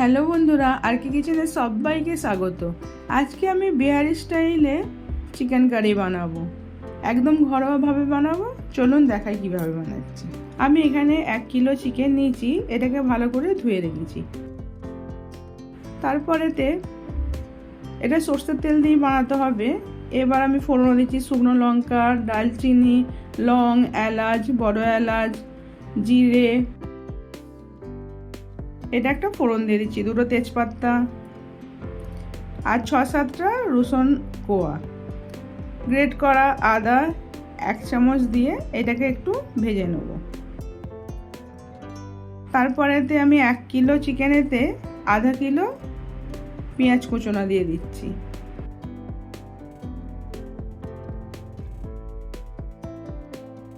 Hello বন্ধুরা, আর কি কিচেনে সবাইকে স্বাগত। আজকে আমি বিহারি স্টাইলে চিকেন কারি বানাবো। একদম ঘরোয়াভাবে বানাবো, চলুন দেখাই কীভাবে বানাচ্ছি। আমি এখানে এক কিলো চিকেন নিয়েছি, এটাকে ভালো করে ধুয়ে রেখেছি। তারপরেতে এটা সর্ষের তেল দিয়ে বানাতে হবে। এবার আমি ফোড়ন দিচ্ছি শুকনো লঙ্কা, ডালচিনি, লং, এলাচ, বড় এলাচ, জিরে এটা একটা ফোড়ন দিয়ে দিচ্ছি, দুটো তেজপাতা আর ছ সাতটা রসুন কোয়া। গ্রেট করা আদা এক চামচ দিয়ে এটাকে একটু ভেজে নেব। তারপরেতে আমি এক কিলো চিকেনেতে আধা কিলো পেঁয়াজ কুচোনা দিয়ে দিচ্ছি।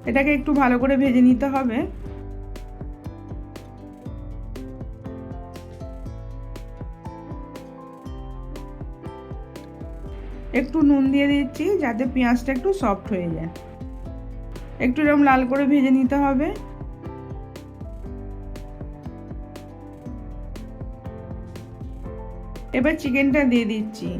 এটাকে একটু ভালো করে ভেজে নিতে হবে। একটু নুন দিয়ে দিচ্ছি যাতে পেঁয়াজটা একটু সফট হয়ে যায়। একটু এরকম লাল করে ভেজে নিতে হবে। এবার চিকেনটা দিয়ে দিচ্ছি।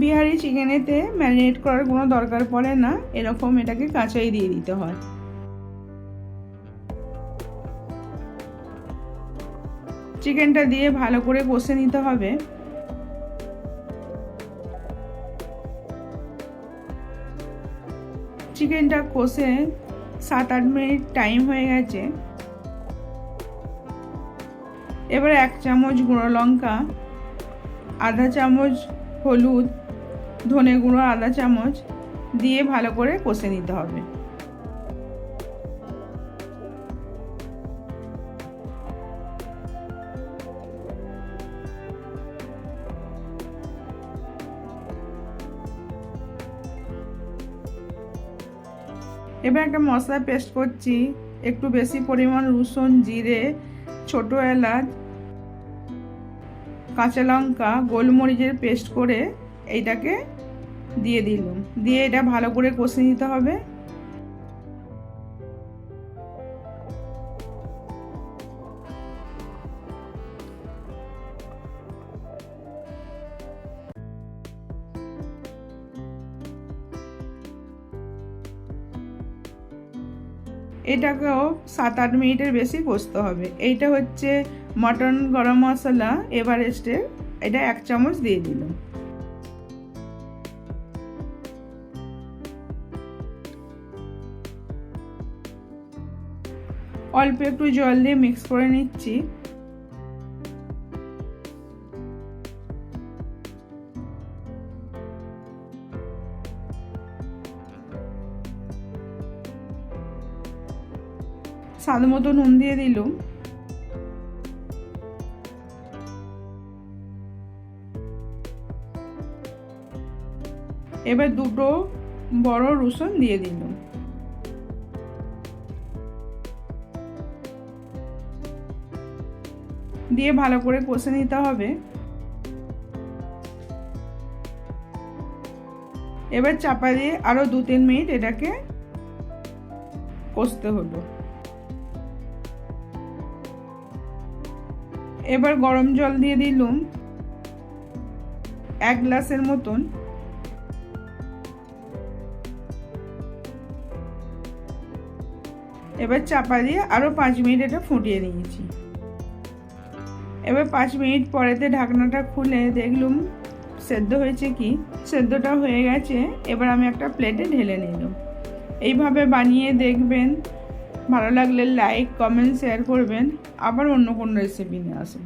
বিহারি চিকেনেতে ম্যারিনেট করার কোনো দরকার পড়ে না, এরকম এটাকে কাঁচাই দিয়ে দিতে হয়। চিকেনটা দিয়ে ভালো করে কষে নিতে হবে। চিকেনটা কষে সাত আট মিনিট টাইম হয়ে গেছে। এবার এক চামচ গুঁড়ো লঙ্কা, আধা চামচ হলুদ, ধনে গুঁড়ো আধা চামচ দিয়ে ভালো করে কষে নিতে হবে। এবার একটা মশলা পেস্ট করছি। একটু বেশি পরিমাণ রসুন, জিরে, ছোট এলাচ, কাঁচা লঙ্কা, গোলমরিচের পেস্ট করে এইটাকে দিয়ে দিলাম। দিয়ে এটা ভালো করে কষে নিতে হবে। এটাকেও সাত আট মিনিটের বেশি কষতে হবে। এইটা হচ্ছে মটন গরম মশলা এভারেস্টের এটা এক চামচ দিয়ে দিলাম। অল্প একটু জল দিয়ে মিক্স করে নিচ্ছি। স্বাদ মতো নুন দিয়ে দিল। এবার দুটো বড় রসুন দিয়ে দিল। দিয়ে ভালো করে কষে নিতে হবে। এবার চাপা দিয়ে আরও দু তিন মিনিট এটাকে কষতে হলো। এবার গরম জল দিয়ে দিলুম এক গ্লাসের মতন। এবার চাপা দিয়ে আরও পাঁচ মিনিট এটা ফুটিয়ে নিয়েছি। এবার পাঁচ মিনিট পরেতে ঢাকনাটা খুলে দেখলুম সেদ্ধ হয়েছে কি? সেদ্ধটা হয়ে গেছে, এবার আমি একটা প্লেটে ঢেলে নিলাম। এইভাবে বানিয়ে দেখবেন ভালো লাগলে লাইক কমেন্ট শেয়ার করবেন। আবার অন্য কোনো রেসিপি নিয়ে আসব।